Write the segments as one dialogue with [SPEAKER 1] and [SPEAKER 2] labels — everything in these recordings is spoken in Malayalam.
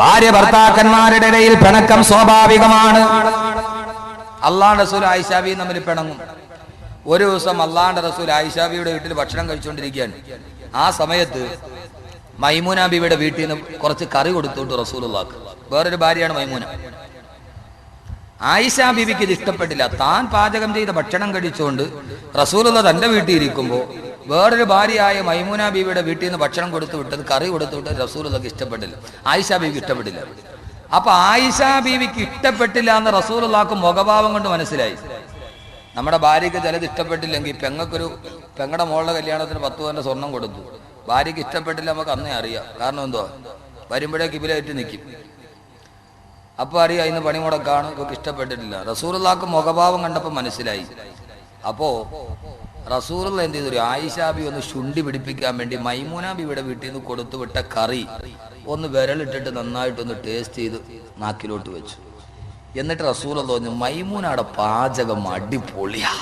[SPEAKER 1] ഭാര്യ ഭർത്താക്കന്മാരുടെ ഇടയിൽ പിണക്കം സ്വാഭാവികമാണ്. അള്ളാഹ് റസൂൽ ആയിഷാബിയും തമ്മിൽ പിണങ്ങും. ഒരു ദിവസം അള്ളാഹ് റസൂൽ ആയിഷാബിയുടെ വീട്ടിൽ ഭക്ഷണം കഴിച്ചുകൊണ്ടിരിക്കുകയാണ്. ആ സമയത്ത് മൈമൂന ബിബിയുടെ വീട്ടിൽ നിന്ന് കുറച്ച് കറി കൊടുത്തുകൊണ്ട് റസൂലുള്ളാക്ക് വേറൊരു ഭാര്യയാണ് മൈമൂന. ആയിഷ ബിബിക്ക് ഇത് ഇഷ്ടപ്പെട്ടില്ല. താൻ പാചകം ചെയ്ത ഭക്ഷണം കഴിച്ചുകൊണ്ട് റസൂലുള്ള തന്റെ വീട്ടിൽ ഇരിക്കുമ്പോൾ വേറൊരു ഭാര്യയായ മൈമൂന ബീവിയുടെ വീട്ടിൽ നിന്ന് ഭക്ഷണം കൊടുത്തു വിട്ടത് കറി കൊടുത്തു വിട്ടത് റസൂലുള്ളക്ക് ഇഷ്ടപ്പെട്ടില്ല. ആയിഷ ബീവിക്ക് ഇഷ്ടപ്പെട്ടില്ല. അപ്പൊ ആയിഷ ബീവിക്ക് ഇഷ്ടപ്പെട്ടില്ല എന്ന് റസൂലുള്ളാക്ക് മുഖഭാവം കൊണ്ട് മനസ്സിലായി. നമ്മുടെ ഭാര്യയ്ക്ക് ചിലത് ഇഷ്ടപ്പെട്ടില്ലെങ്കിൽ പെങ്ങൾക്കൊരു പെങ്ങളുടെ മോളുടെ കല്യാണത്തിന് പത്ത് പേരുടെ സ്വർണം കൊടുത്തു. ഭാര്യയ്ക്ക് ഇഷ്ടപ്പെട്ടില്ല നമുക്ക് അന്നേ അറിയാം. കാരണം എന്തോ? വരുമ്പോഴേക്ക് ഇവരായിട്ട് നിൽക്കും അപ്പൊ അറിയാം ഇന്ന് പണിമുടക്കാണ് ഇവർക്ക് ഇഷ്ടപ്പെട്ടിട്ടില്ല. റസൂറുള്ളാക്ക് മുഖഭാവം കണ്ടപ്പോൾ മനസ്സിലായി. അപ്പോ റസൂറുള്ള എന്ത് ചെയ്തു? ആയിഷാബി ഒന്ന് ശുണ്ടി പിടിപ്പിക്കാൻ വേണ്ടി മൈമൂനാബിയുടെ വീട്ടിൽ നിന്ന് കൊടുത്തുവിട്ട കറി ഒന്ന് വിരലിട്ടിട്ട് നന്നായിട്ടൊന്ന് ടേസ്റ്റ് ചെയ്ത് നാക്കിലോട്ട് വെച്ചു. എന്നിട്ട് റസൂർ തോന്നി മൈമൂനയുടെ പാചകം അടിപൊളിയാ.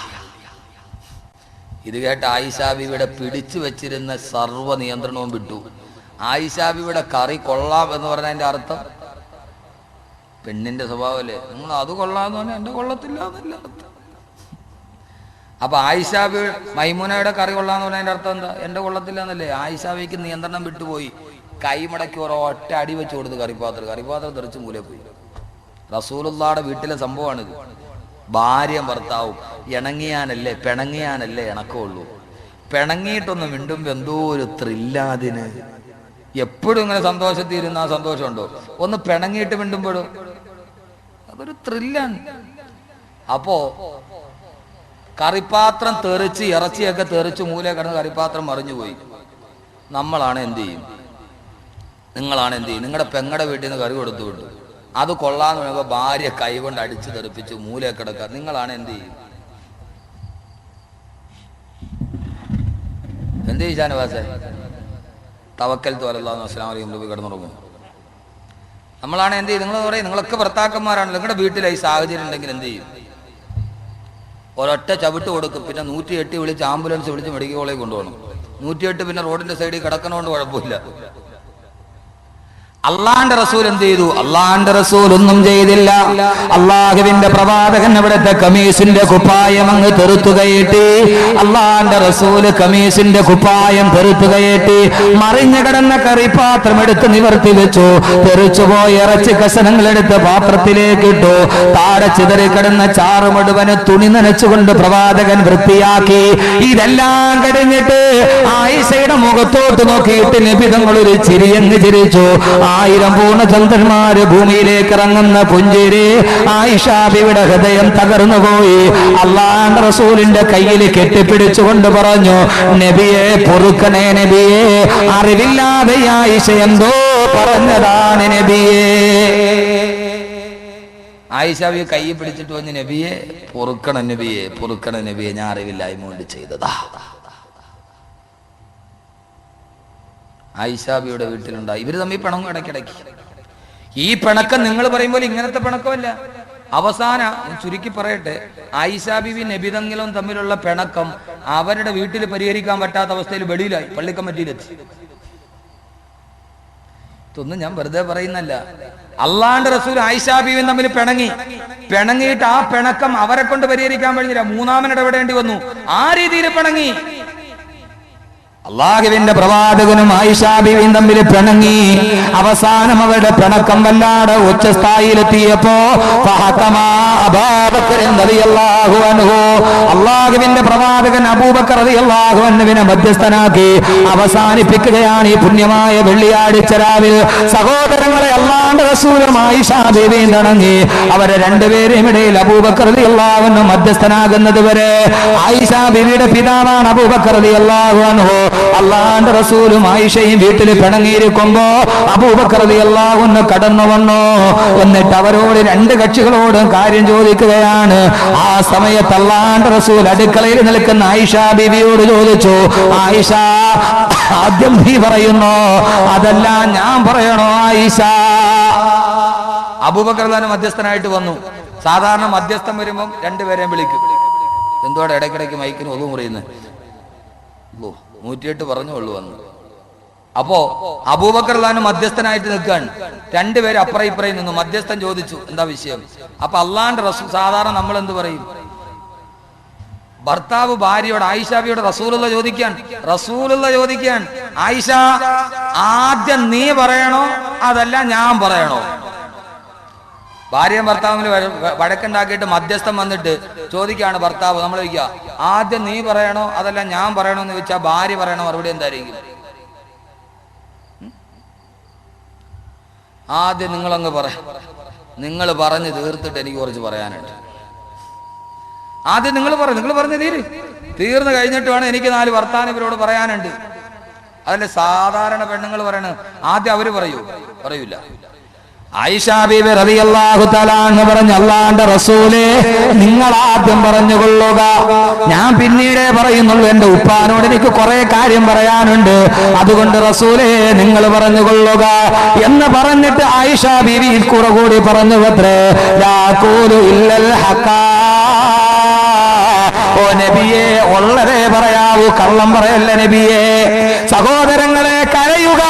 [SPEAKER 1] ഇത് കേട്ട് ആയിഷാബിയുടെ പിടിച്ചു വെച്ചിരുന്ന സർവ നിയന്ത്രണവും വിട്ടു. ആയിഷാബിയുടെ കറി കൊള്ളാം എന്ന് പറഞ്ഞതിന്റെ അർത്ഥം? പെണ്ണിന്റെ സ്വഭാവമല്ലേ നിങ്ങൾ അത് കൊള്ളാന്ന് പറഞ്ഞാൽ എന്റെ കൊള്ളത്തില്ല എന്നല്ല അർത്ഥം. അപ്പൊ ആയിഷാബി മൈമുനയുടെ കറി കൊള്ളാന്ന് പറഞ്ഞതിന്റെ അർത്ഥം എന്താ? എന്റെ കൊള്ളത്തില്ലെന്നല്ലേ? ആയിഷാബിക്ക് നിയന്ത്രണം വിട്ടുപോയി. കൈമടക്കി ഒരൊറ്റ അടി വെച്ച് കൊടുത്ത് കറിപ്പാത്രം. കറിപ്പാത്രം തെറിച്ച് മൂലെ പോയി. റസൂലുള്ളാടെ വീട്ടിലെ സംഭവമാണിത്. ഭാര്യയും ഭർത്താവും ഇണങ്ങിയാനല്ലേ പിണങ്ങിയാനല്ലേ ഇണക്കമുള്ളൂ. പിണങ്ങിയിട്ടൊന്ന് മിണ്ടുമ്പോ എന്തോ ഒരു ത്രില്ലാതിന്. എപ്പോഴും ഇങ്ങനെ സന്തോഷത്തിൽ ഇരുന്ന ആ സന്തോഷമുണ്ടോ? ഒന്ന് പിണങ്ങിയിട്ട് മിണ്ടുമ്പോഴും അതൊരു ത്രില്ലാണ്. അപ്പോ കറിപ്പാത്രം തെറിച്ച് ഇറച്ചിയൊക്കെ തെറിച്ച് മൂല കിടന്ന് കറിപ്പാത്രം മറിഞ്ഞുപോയി നമ്മളാണ് എന്ത് ചെയ്യും? നിങ്ങളാണ് എന്ത് ചെയ്യും? നിങ്ങളുടെ പെങ്ങടെ വീട്ടിൽ നിന്ന് കറി കൊടുത്തു വിട്ടു. അത് കൊള്ളാന്ന് പറയുമ്പോൾ ഭാര്യ കൈകൊണ്ട് അടിച്ച് തെറിപ്പിച്ച് മൂല കിടക്കുക. നിങ്ങളാണ് എന്ത് ചെയ്യും? എന്ത് ചെയ്യും ഷാനവാസേ? തവക്കൽ തോലല്ലാന്ന് അസ്ലാം വലൈക്കും രൂപ കിടന്നുറങ്ങും. നമ്മളാണ് എന്ത് ചെയ്യും? നിങ്ങൾ പറയും നിങ്ങളൊക്കെ ഭർത്താക്കന്മാരാണ് നിങ്ങളുടെ വീട്ടിലായി സാഹചര്യം ഉണ്ടെങ്കിൽ എന്ത് ചെയ്യും? ഒരൊറ്റ ചവിട്ട് കൊടുക്കും. പിന്നെ നൂറ്റി എട്ട് വിളിച്ച് ആംബുലൻസ് വിളിച്ച് മെഡിക്കൽ കോളേജ് കൊണ്ടുപോകണം. നൂറ്റിയെട്ട് പിന്നെ റോഡിന്റെ സൈഡിൽ കിടക്കണോണ്ട് കുഴപ്പമില്ല. അള്ളാന്റെ റസൂൽ എന്ത് ചെയ്തു? അള്ളാന്റെ റസൂൽ ഒന്നും ചെയ്തില്ല. അള്ളാഹുവിന്റെ പ്രവാചകൻ അവിടുത്തെ കമീസിന്റെ കുപ്പായം അങ്ങ് തെറുത്തുകയേറ്റി അള്ളാന്റെ റസൂൽ കമീസിന്റെ കുപ്പായം തെറുത്തുകയേറ്റി മറിഞ്ഞു കിടന്ന കറിപ്പാത്രം എടുത്ത് നിവർത്തി വെച്ചു. തെറിച്ചുപോയി ഇറച്ചി കഷണങ്ങൾ എടുത്ത് പാത്രത്തിലേക്ക് ഇട്ടു. താഴെ ചിതറി കിടന്ന ചാറ് മുഴുവൻ തുണി നനച്ചുകൊണ്ട് പ്രവാചകൻ വൃത്തിയാക്കി. ഇതെല്ലാം കഴിഞ്ഞിട്ട് ആയിഷയുടെ മുഖത്തോട്ട് നോക്കിയിട്ട് നിബിതങ്ങൾ ഒരു ചിരിയങ്ങ് ചിരിച്ചു. ആയിരം പൂർണചന്ദ്രന്മാര് ഭൂമിയിലേക്ക് ഇറങ്ങുന്ന പുഞ്ചേരി ആയിഷാബിയുടെ ഹൃദയം തകർന്നു പോയി. അള്ളാന്റെ റസൂലിന്റെ കയ്യിൽ കെട്ടിപ്പിടിച്ചുകൊണ്ട് പറഞ്ഞു നബിയെ പൊറുക്കണേ നബിയെ അറിവില്ലാതെ ആയിഷ എന്തോ പറഞ്ഞതാണ് നബിയെ. ആയിഷാബിയെ കൈ പിടിച്ചിട്ട് വന്ന് നബിയെ പൊറുക്കണം നബിയെ പൊറുക്കണം നബിയെ ഞാൻ അറിവില്ലായ്മ കൊണ്ട് ചെയ്തതാ. ആയിഷാബിയുടെ വീട്ടിലുണ്ടായി. ഇവർ തമ്മിൽ പിണങ്ങും ഇടയ്ക്കിടയ്ക്ക്. ഈ പിണക്കം നിങ്ങൾ പറയുമ്പോൾ ഇങ്ങനത്തെ പിണക്കമല്ല. അവസാന ചുരുക്കി പറയട്ടെ ആയിഷാബിബി നബിതങ്കിലും തമ്മിലുള്ള പിണക്കം അവരുടെ വീട്ടിൽ പരിഹരിക്കാൻ പറ്റാത്ത അവസ്ഥയിൽ വെളിയിലായി പള്ളിക്കമ്മറ്റിയിലെത്തി ഇതൊന്നും ഞാൻ വെറുതെ പറയുന്നല്ല അള്ളാണ്ട് റസൂൽ ആയിഷാബിയും തമ്മിൽ പിണങ്ങി. പിണങ്ങിയിട്ട് ആ പിണക്കം അവരെ കൊണ്ട് പരിഹരിക്കാൻ കഴിഞ്ഞില്ല. മൂന്നാമൻ ഇടപെടേണ്ടി വന്നു. ആ രീതിയിൽ പിണങ്ങി. അള്ളാഹുവിന്റെ പ്രവാചകനും ആയിഷാബിയും തമ്മിൽ പിണങ്ങി അവസാനം അവരുടെ പിണക്കം വല്ലാതെ ഉച്ചസ്ഥായിലെത്തിയപ്പോ. അള്ളാഹുവിന്റെ പ്രവാചകൻ അബൂബക്കർ അബൂബക്കറിയാഹുവിനെ മധ്യസ്ഥനാക്കി അവസാനിപ്പിക്കുകയാണ് ഈ പുണ്യമായ വെള്ളിയാഴ്ച രാവിൽ സഹോദരങ്ങളെ അള്ളാന്റെ പിണങ്ങി അവരെ രണ്ടുപേരെയും ഇടയിൽ റളിയല്ലാഹു അൻഹു മധ്യസ്ഥനാകുന്നത് വരെ. ആയിഷാ ബിബിയുടെ പിതാവാണ് അബൂബക്കർ റളിയല്ലാഹു അൻഹു. അള്ളാന്റെ റസൂലും ആയിഷയും വീട്ടിൽ പിണങ്ങിയിരിക്കുമ്പോ റളിയല്ലാഹു അൻഹു കടന്നു വന്നു. എന്നിട്ട് അവരോട് രണ്ട് കക്ഷികളോടും കാര്യം ചോദിക്കുകയാണ്. ആ സമയത്ത് അള്ളാന്റെ റസൂൽ അടുക്കളയിൽ നിൽക്കുന്ന ആയിഷ ബിബിയോട് ചോദിച്ചു ആയിഷ ആദ്യം നീ പറയുന്നു? അതല്ല ഞാൻ പറയണോ ആയിഷ? അബൂബക്കർ മധ്യസ്ഥനായിട്ട് വന്നു. സാധാരണ മധ്യസ്ഥം വരുമ്പം രണ്ടുപേരെയും വിളിക്കും. എന്തോടെ ഇടയ്ക്കിടയ്ക്ക് മൈക്കിന് ഒതു മുറിയുന്നത് നൂറ്റിയെട്ട് പറഞ്ഞുള്ളൂ വന്നു അപ്പോ അബൂബക്കർലാന് മധ്യസ്ഥനായിട്ട് നിൽക്കുകയാണ് രണ്ടുപേരും അപ്പറ ഇപ്പറയും നിന്നു. മധ്യസ്ഥൻ ചോദിച്ചു എന്താ വിഷയം? അപ്പൊ അള്ളാന്റെ റസൂ സാധാരണ നമ്മൾ എന്ത് പറയും? ഭർത്താവ് ഭാര്യയോട് ആയിഷാബിയോട് റസൂലുള്ള ചോദിക്കാൻ റസൂലുള്ള ചോദിക്കാൻ ആയിഷ ആദ്യം നീ പറയണോ? അതല്ല ഞാൻ പറയണോ? ഭാര്യയും ഭർത്താവിന് വഴക്കുണ്ടാക്കിയിട്ട് മധ്യസ്ഥം വന്നിട്ട് ചോദിക്കുകയാണ് ഭർത്താവ് നമ്മൾ ചോദിക്കുക ആദ്യം നീ പറയണോ അതല്ല ഞാൻ പറയണോ? എന്ന് ചോദിച്ചാൽ ഭാര്യ പറയണോ മറുപടി എന്തായിരിക്കും? ആദ്യം നിങ്ങളങ്ങ് പറ. നിങ്ങൾ പറഞ്ഞ് തീർത്തിട്ട് എനിക്ക് കുറച്ച് പറയാനുണ്ട്. ആദ്യം നിങ്ങൾ പറ. നിങ്ങൾ പറഞ്ഞ് തീര്. തീർന്നു കഴിഞ്ഞിട്ട് വേണം എനിക്ക് നാല് വർത്താനം ഇവരോട് പറയാനുണ്ട്. അതല്ലേ സാധാരണ പെണ്ണുങ്ങൾ പറയണത് ആദ്യം അവർ പറയൂ. പറയൂല. ആയിഷാ ബീബി റളിയല്ലാഹു തആല എന്ന് പറഞ്ഞ അള്ളാന്റെ റസൂലേ നിങ്ങൾ ആദ്യം പറഞ്ഞുകൊള്ളുക. ഞാൻ പിന്നീടേ പറയുന്നുള്ളൂ എന്റെ ഉപ്പാനോട് എനിക്ക് കുറെ കാര്യം പറയാനുണ്ട്. അതുകൊണ്ട് റസൂലേ നിങ്ങൾ പറഞ്ഞുകൊള്ളുക. എന്ന് പറഞ്ഞിട്ട് ആയിഷാ ബീവി കുറെ കൂടി പറഞ്ഞു പത്രേ ഓ നബിയെ ഉള്ളതേ പറയാവൂ കള്ളം പറയല്ല നബിയെ. സഹോദരങ്ങളെ കരയുക.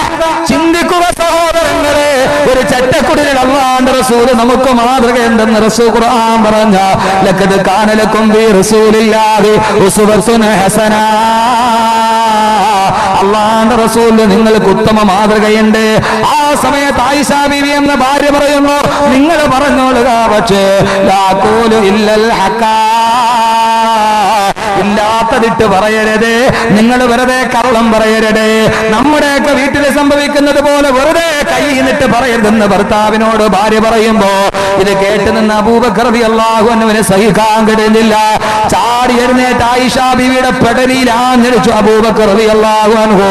[SPEAKER 1] ഒരു ചട്ടക്കുടിലിൽ അള്ളാണ്ട് റസൂൽ നമുക്ക് മാതൃക എന്തെന്ന് റസൂ ഖുർആൻ പറഞ്ഞ ലക്കത് കാനലക്കും ബി റസൂലില്ലാതെ ഉസ്വത്തുൻ ഹസന. അള്ളാന്റെ റസൂലിന് നിങ്ങൾക്ക് ഉത്തമ മാതൃകയുണ്ട്. ആ സമയത്ത് ആയിഷാ ബിവി എന്ന ഭാര്യ പറയുന്നു നിങ്ങൾ പറഞ്ഞോളുക പക്ഷേ ഇല്ലൽ ഹക്കാ. ഇല്ലാത്തതിട്ട് പറയരുത്. നിങ്ങൾ വെറുതെ കള്ളം പറയരുത്. നമ്മുടെയൊക്കെ വീട്ടിൽ സംഭവിക്കുന്നത് പോലെ വെറുതെ കൈ നിട്ട് പറയരുതെന്ന് ഭർത്താവിനോട് ഭാര്യ പറയുമ്പോ ഇത് കേട്ട് നിന്ന് അപൂപകൃതി അള്ളാഹുവിന് സഹിക്കാൻ കഴിയുന്നില്ല ചാടി എഴുന്നേറ്റ് ആയിഷാ ബിവിയുടെ പെടലിയിൽ ആഞ്ഞടിച്ചു അനുഹോ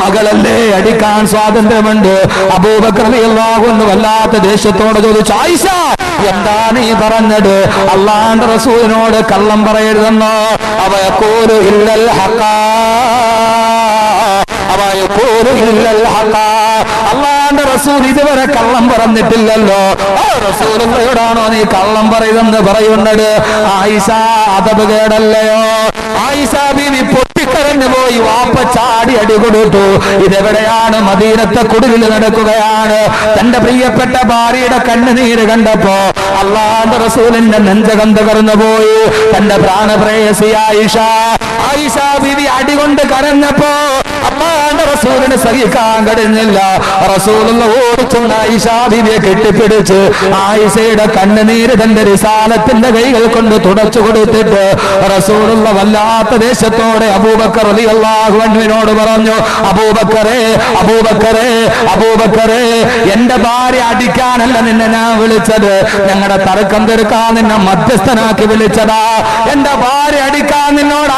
[SPEAKER 1] മകളല്ലേ അടിക്കാൻ സ്വാതന്ത്ര്യമുണ്ട്. അപൂപകൃതി അള്ളാഹു എന്ന് വല്ലാത്ത ദേഷ്യത്തോടെ ചോദിച്ചു ആയിഷ എന്താ നീ പറഞ്ഞത്? അള്ളാന്റെ റസൂലിനോട് കള്ളം പറയരുതെന്നോ? അവയക്കൂലു ഇല്ലൽ ഹക്കാ അവയക്കൂലു ഇല്ലൽ ഹക്കാ അള്ളാന്റെ റസൂൽ ഇതുവരെ കള്ളം പറഞ്ഞിട്ടില്ലല്ലോ. ആ റസൂലുള്ളയോടാണോ നീ കള്ളം പറയുന്നത് പറയുന്നത്? ആയിഷ അതപ് കേടല്ലയോ? ആയിഷ ബീവി പൊട്ടിക്കരഞ്ഞു പോയി വാപ്പ ചാടി അടി കൊടുത്തു. ഇതെവിടെയാണ്? മദീനത്തെ കുടിലിൽ നടക്കുകയാണ്. തന്റെ പ്രിയപ്പെട്ട ഭാര്യയുടെ കണ്ണുനീര് കണ്ടപ്പോ അള്ളാന്റെ റസൂലിന്റെ നെഞ്ചകം തകർന്നു പോയി തന്റെ പ്രാണപ്രേയസി ആയിഷ. ആയിഷ ബീവി അടികൊണ്ട് കരഞ്ഞപ്പോ അള്ളാന്റെ റസൂലിന് സഹിക്കാൻ കഴിഞ്ഞില്ല. റസൂലുള്ള ഓടിച്ചുള്ള ആയിഷ ബീവിയെ കെട്ടിപ്പിടിച്ച് ആയിഷയുടെ കണ്ണുനീര് തന്റെ റിസാലത്തിന്റെ കൈകൾ കൊണ്ട് തുടച്ചു കൊടുത്തിട്ട് റസൂലുള്ള വല്ലാത്ത ദേശത്തോടെ അബൂബക്കർ അലി അള്ളാഹുവിനോട് പറഞ്ഞു അബൂബക്കറേ അബൂബക്കറേ അബൂബക്കറേ എന്റെ ഭാര്യ അടിക്കാനല്ല നിന്നെ ഞാൻ വിളിച്ചത്. ഞങ്ങളുടെ തർക്കം തീർക്കാൻ നിന്നെ മധ്യസ്ഥനാക്കി വിളിച്ചതാ. എന്റെ ഭാര്യ അടിക്കാൻ നിന്നോട്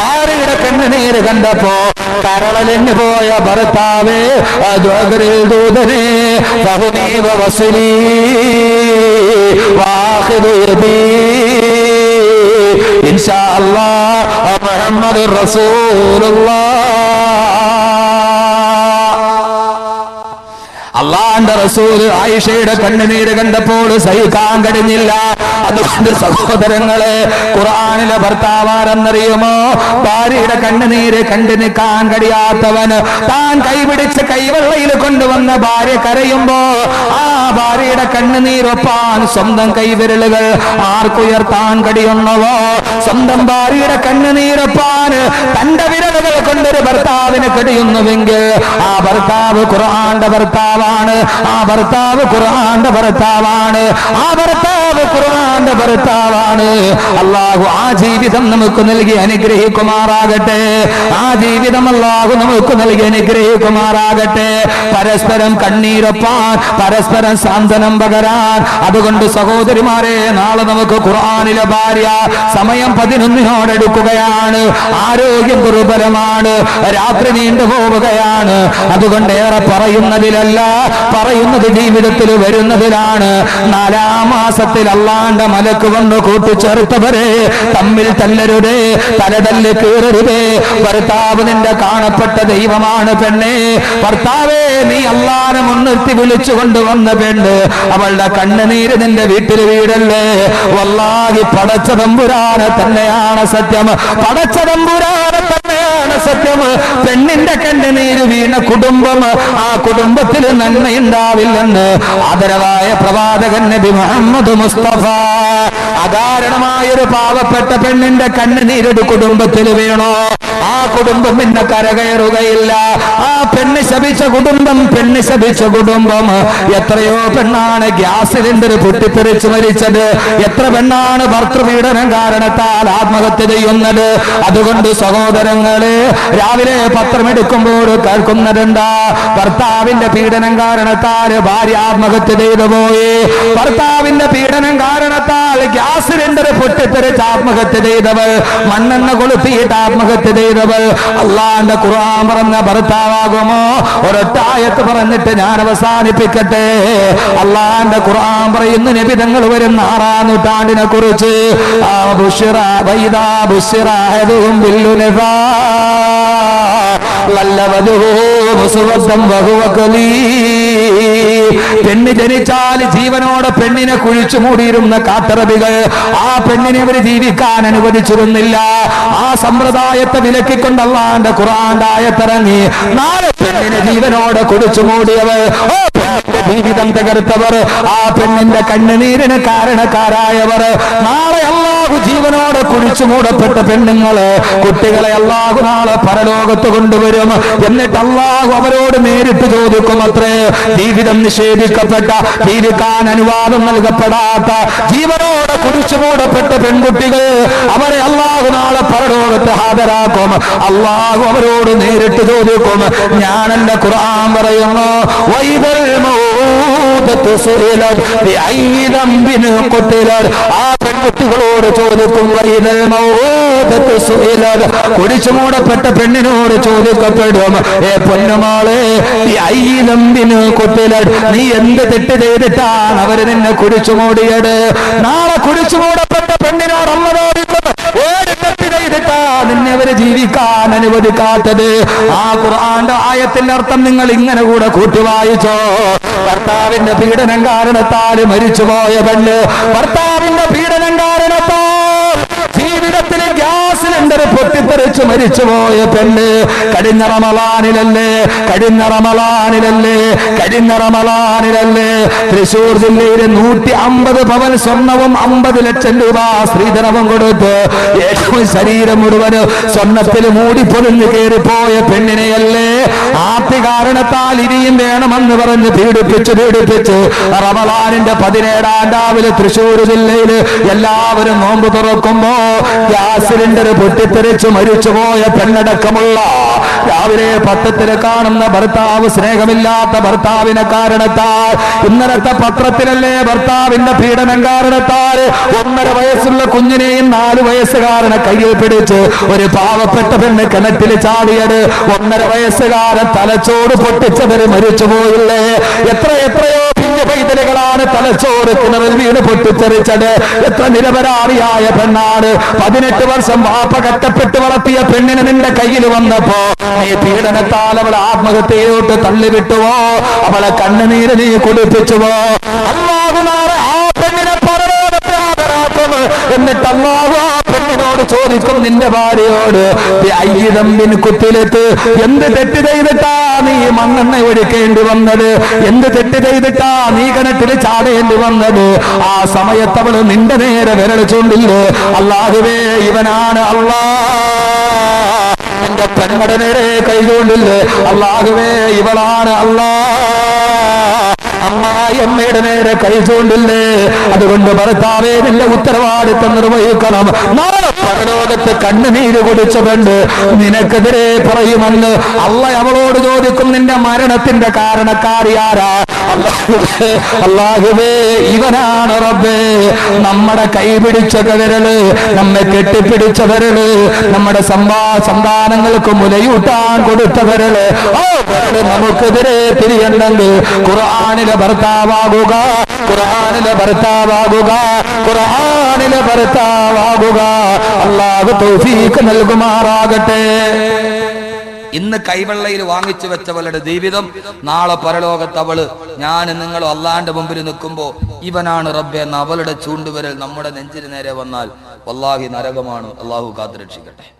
[SPEAKER 1] ഭാര്യയുടെ കണ്ണുനീര് കണ്ടപ്പോ കരളലിഞ്ഞു പോയ ഭർത്താവേ ദൂതനെ ബഹുനീവ വസുലീ വാഹിദ് ഇൻഷാ അല്ലാഹ് മുഹമ്മദ് റസൂലുള്ളാഹ് അള്ളാന്റെ റസൂൽ ആയിഷയുടെ കണ്ണുനീര് കണ്ടപ്പോൾ സഹിക്കാൻ കഴിഞ്ഞില്ല. അതുകൊണ്ട് സഹോദരങ്ങളെ ഖുറാനിലെ ഭർത്താവാരെന്നറിയുമോ? ഭാര്യയുടെ കണ്ണുനീര് കണ്ടു നിൽക്കാൻ കഴിയാത്തവന് താൻ കൈപിടിച്ച് കൈവെള്ളയിൽ കൊണ്ടുവന്ന ഭാര്യ കരയുമ്പോ ആ ഭാര്യയുടെ കണ്ണുനീരൊപ്പാൻ സ്വന്തം കൈവിരലുകൾ ആർക്കുയർത്താൻ കഴിയുന്നവോ? സ്വന്തം ഭാര്യയുടെ കണ്ണുനീരൊപ്പാൻ തന്റെ ഭർത്താവിന് കഴിയുന്നുവെങ്കിൽ ആ ഭർത്താവ് ഖുർആന്റെ ഭർത്താവാണ്. ആ ഭർത്താവ് ഖുർആന്റെ ഭർത്താവാണ്. ആ ഭർത്താവ് ഖുർആന്റെ ഭർത്താവാണ്. അള്ളാഹു ആ ജീവിതം നമുക്ക് നൽകി അനുഗ്രഹിക്കുമാറാകട്ടെ. ആ ജീവിതം അള്ളാഹു നമുക്ക് നൽകി അനുഗ്രഹിക്കുമാറാകട്ടെ. പരസ്പരം കണ്ണീരൊപ്പാൻ പരസ്പരം സാന്ത്വനം പകരാൻ. അതുകൊണ്ട് സഹോദരിമാരെ നാളെ നമുക്ക് ഖുർആാനിലെ ഭാര്യ സമയം പതിനൊന്നിനോടെടുക്കുകയാണ് ആരോഗ്യം ദുർബലമാണ് രാത്രി നീണ്ടു പോവുകയാണ്. അതുകൊണ്ട് ഏറെ പറയുന്നതിലല്ല പറയുന്നത് ജീവിതത്തിൽ വരുന്നതിലാണ്. നാലാം മാസത്തിൽ അള്ളാന്റെ മലക്ക് വന്ന് കൂട്ടിച്ചേർത്തവരെ തമ്മിൽ തല്ലരുതേ തലതല്ല് കീറരുതേ. ഭർത്താവ് നിന്റെ കാണപ്പെട്ട ദൈവമാണ് പെണ്ണേ. ഭർത്താവേ നീ അള്ളാനെ മുൻനിർത്തി വിളിച്ചു കൊണ്ടുവന്ന പെണ്ണ്. അവളുടെ കണ്ണുനീര് നിന്റെ വീട്ടിൽ വീടല്ലേ? വല്ലാഹി പടച്ച തമ്പുരാനെ തന്നെയാണ് സത്യം. പടച്ച തമ്പുരാനെ തന്നെയാണ് സത്യം. പെണ്ണിന്റെ കണ്ണുനീര് വീണ കുടുംബം. ആ കുടുംബത്തിൽ നന്മയുണ്ടാവില്ലെന്ന് ആദരവായ പ്രവാചകൻ നബി മുഹമ്മദ് മുസ്തഫ. അകാരണമായൊരു പാവപ്പെട്ട പെണ്ണിന്റെ കണ്ണുനീരൊരു കുടുംബത്തിൽ വീണോ. ആ കുടുംബം പിന്നെ കരകയറുകയില്ല. ആ പെണ്ണ് ശപിച്ച കുടുംബം പെണ്ണ് ശപിച്ച കുടുംബം. എത്രയോ പെണ്ണാണ് ഗ്യാസ് സിലിണ്ടർ പൊട്ടിത്തെറിച്ച് മരിച്ചത്. എത്ര പെണ്ണാണ് ഭർത്തൃപീഡനം കാരണത്താൽ ആത്മഹത്യ ചെയ്യുന്നത്. അതുകൊണ്ട് സഹോദരങ്ങൾ രാവിലെ പത്രമെടുക്കുമ്പോൾ കേൾക്കുന്നതെന്താ? ഭർത്താവിന്റെ പീഡനം കാരണത്താൽ ഭാര്യ ആത്മഹത്യ ചെയ്തു പോയി. ഭർത്താവിന്റെ പീഡനം കാരണത്താൽ ഗ്യാസ് സിലിണ്ടർ പൊട്ടിത്തെറിച്ച് ആത്മഹത്യ ചെയ്തവൾ. മണ്ണെണ്ണ കൊളുത്തിയിട്ട് ആത്മഹത്യ ചെയ്തവൾ അള്ളാന്റെ ഖുർആൻ പറഞ്ഞ ഭർത്താവാകുമോ? ഒരൊട്ടായത്ത് പറഞ്ഞിട്ട് ഞാൻ അവസാനിപ്പിക്കട്ടെ. അള്ളാന്റെ ഖുർആൻ പറയുന്ന നിബിധങ്ങൾ വരുന്ന ആറാം നൂറ്റാണ്ടിനെ കുറിച്ച്. മുസ്വദ്ദം വഹുവ കലീം. പെണ്ണ് ജനിച്ചാൽ ജീവനോടെ പെണ്ണിനെ കുഴിച്ചു മൂടിയിരുന്ന കാട്ടറബികൾ ആ പെണ്ണിനെ ഇവർ ജീവിക്കാൻ അനുവദിച്ചിരുന്നില്ല. ആ സമ്പ്രദായത്തെ വിലക്കിക്കൊണ്ട് അള്ളാന്റെ ഖുറാന്റെ ആയത്തിറങ്ങി നാല് പെണ്ണിനെ ജീവനോടെ കുഴിച്ചു മൂടിയവർ ജീവിതം തകർത്തവർ ആ പെണ്ണിന്റെ കണ്ണുനീരിന് കാരണക്കാരായവർ. നാളെ അള്ളാഹു ജീവനോടെ കുഴിച്ചു മൂടപ്പെട്ട പെണ്ണുങ്ങൾ കുട്ടികളെ അള്ളാഹു നാളെ പരലോകത്ത് കൊണ്ടുവരും. എന്നിട്ട് അള്ളാഹു അവരോട് നേരിട്ട് ചോദിക്കും അത്രേ ജീവിതം നിഷേധിക്കപ്പെട്ട ജീവിക്കാൻ അനുവാദം നൽകപ്പെടാത്ത ജീവനോടെ കുഴിച്ചു മൂടപ്പെട്ട പെൺകുട്ടികൾ അവരെ അള്ളാഹു നാളെ പരലോകത്ത് ഹാജരാക്കും. അള്ളാഹു അവരോട് നേരിട്ട് ചോദിക്കും ഞാൻ എന്റെ ഖുർആൻ പറയുന്നു വൈദൽ മൗദത്ത് സുഇലത് ബിഅയ്യി ദംബിൻ ആ പെൺകുട്ടികളോട് ചോദിക്കും കുടിച്ചു മൂടപ്പെട്ട പെണ്ണിനോട് ചോദിക്കപ്പെടും ഏ പൊന്നുമാളെ അയ്യിലമ്പിന് കൊട്ടില നീ എന്ത് തെറ്റ് ചെയ്തിട്ടാണ് അവർ നിന്നെ കുടിച്ചു മൂടിയത് നാളെ കുടിച്ചു മൂടപ്പെട്ട പെണ്ണിനോട് അമ്മ ചോദിക്കും തെറ്റ് നിന്നെ ജീവിക്കാൻ അനുവദിക്കാത്തത്? ആ ഖുർആന്റെ ആയത്തിന്റെ അർത്ഥം നിങ്ങൾ ഇങ്ങനെ കൂടെ കൂട്ടി വായിച്ചോ. ഭർത്താവിന്റെ പീഡനം കാരണത്താൽ മരിച്ചുപോയ പെണ്ണ് ഭർത്താവിന്റെ പീഡനം ജീവിതത്തിൽ ഗ്യാസ് സിലിണ്ടർ പൊട്ടിത്തെറിച്ച് മരിച്ചുപോയ പെണ്ണ് കഴിഞ്ഞ റമലാനിലല്ലേ കഴിഞ്ഞ റമലാനിലല്ലേ കഴിഞ്ഞ റമലാനിലല്ലേ തൃശൂർ ജില്ലയിലെ നൂറ്റി അമ്പത് പവൻ സ്വർണവും അമ്പത് ലക്ഷം രൂപ സ്ത്രീധനവും കൊടുത്ത് ഏറ്റവും ശരീരം മുഴുവൻ സ്വർണത്തിൽ മൂടി പൊതിഞ്ഞു കയറിപ്പോയ പെണ്ണിനെയല്ലേ. ആത്തി കാരണത്താൽ ഇനിയും വേണമെന്ന് പറഞ്ഞ് പീഡിപ്പിച്ച് പീഡിപ്പിച്ച് റമലാനിന്റെ പതിനേഴാം രാവിലെ തൃശൂർ ജില്ലയിൽ എല്ലാവരും നോമ്പ് തുറക്കുമ്പോ ഗ്യാസ് സിലിണ്ടർ പൊട്ടിത്തെറിച്ച് മരിച്ചുപോയ പെണ്ണടക്കമുള്ള രാവിലെ പത്രത്തിൽ കാണുന്ന ഭർത്താവ് സ്നേഹമില്ലാത്ത ഭർത്താവിനെ കാരണത്താൽ ഇന്നലത്തെ പത്രത്തിലല്ലേ ഭർത്താവിന്റെ പീഡനം കാരണത്താൽ ഒന്നര വയസ്സുള്ള കുഞ്ഞിനെയും നാല് വയസ്സുകാരനെ കയ്യിൽ പിടിച്ച് ഒരു പാവപ്പെട്ട പെണ്ണ് കിണറ്റിൽ ചാടിയത് ഒന്നര വയസ്സുകാരൻ തലച്ചോട് പൊട്ടിച്ചവര് മരിച്ചുപോയില്ലേ? എത്ര എത്രയോ പിഞ്ഞു പൈതലുകളാണ് തലച്ചോറ് കിണറിൽ വീണ് പൊട്ടിത്തെറിച്ചത്. എത്ര നിരപരാധിയായ പെണ്ണാണ്. പതിനെട്ട് വർഷം വാപ്പ കട്ടപ്പെട്ട് വളർത്തിയ പെണ്ണിന് നിന്റെ കയ്യിൽ വന്നപ്പോ നീ പീഡനത്താൽ അവൾ ആത്മഹത്യയിലോട്ട് തള്ളിവിട്ടുവോ? അവളെ കണ്ണുനീര് നീ കുടിപ്പിച്ചുവോ ആ പെണ്ണിനെ പരലോകത്തെ എന്നിട്ട് ആ പെണ്ണിനോട് ചോദിക്കും നിന്റെ ഭാര്യയോട് അയ്യതമ്പിൻ കുത്തിലെത്ത് എന്ത് തെറ്റ് ചെയ്തിട്ടാ നീ മണ്ണെണ്ണ ഒഴിക്കേണ്ടി വന്നത്? എന്ത് തെറ്റ് ചെയ്തിട്ടാ നീ കിണറ്റിൽ ചാടേണ്ടി വന്നത്? ആ സമയത്ത് അവൾ നിന്റെ നേരെ വിരൽ ചൂണ്ടില്ലേ? അള്ളാഹുവേ ഇവനാണ് അള്ളാ എന്റെ പെൺമട നേരെ കൈകൊണ്ടില്ലേ അള്ളാഹുവേ ഇവളാണ് അള്ളാ അമ്മായി അമ്മയുടെ നേരെ കൈ ചൂണ്ടില്ലേ? അതുകൊണ്ട് ഭർത്താവേ നിന്റെ ഉത്തരവാദിത്തം നിർവഹിക്കണം. നാളെ പരലോകത്ത് കണ്ണുനീര് കുടിച്ചതുണ്ട് നിനക്കെതിരെ പറയുമെന്ന് അല്ല അവളോട് ചോദിക്കും നിന്റെ മരണത്തിന്റെ കാരണക്കാരിയാരാ അള്ളാഹുവേ ഇവനാണ് റബ്ബേ. നമ്മുടെ കൈ പിടിച്ച വിരൽ നമ്മെ കെട്ടിപ്പിടിച്ച വിരൽ നമ്മുടെ സമ്പാ സന്താനങ്ങൾക്ക് മുലയൂട്ടാൻ കൊടുത്ത വിരൽ നമുക്കെതിരെ തിരിയണ്ടെങ്കിൽ ഖുർആാനിലെ ഭർത്താവാകുക. ഖുർആാനിലെ ഭർത്താവാകുക. ഖുർആാനിലെ ഭർത്താവാകുക. അള്ളാഹു തൗഫീഖ് നൽകുമാറാകട്ടെ.
[SPEAKER 2] ഇന്ന് കൈവെള്ളയിൽ വാങ്ങിച്ചു വെച്ചവളുടെ ജീവിതം നാളെ പരലോകത്ത് അവൾ. ഞാൻ നിങ്ങൾ അള്ളാന്റെ മുമ്പിൽ നിൽക്കുമ്പോ ഇവനാണ് റബ്ബെ എന്ന അവളുടെ ചൂണ്ടുവരൽ നമ്മുടെ നെഞ്ചിന് നേരെ വന്നാൽ വല്ലാഹി നരകമാണ്. അള്ളാഹു കാത്തുരക്ഷിക്കട്ടെ.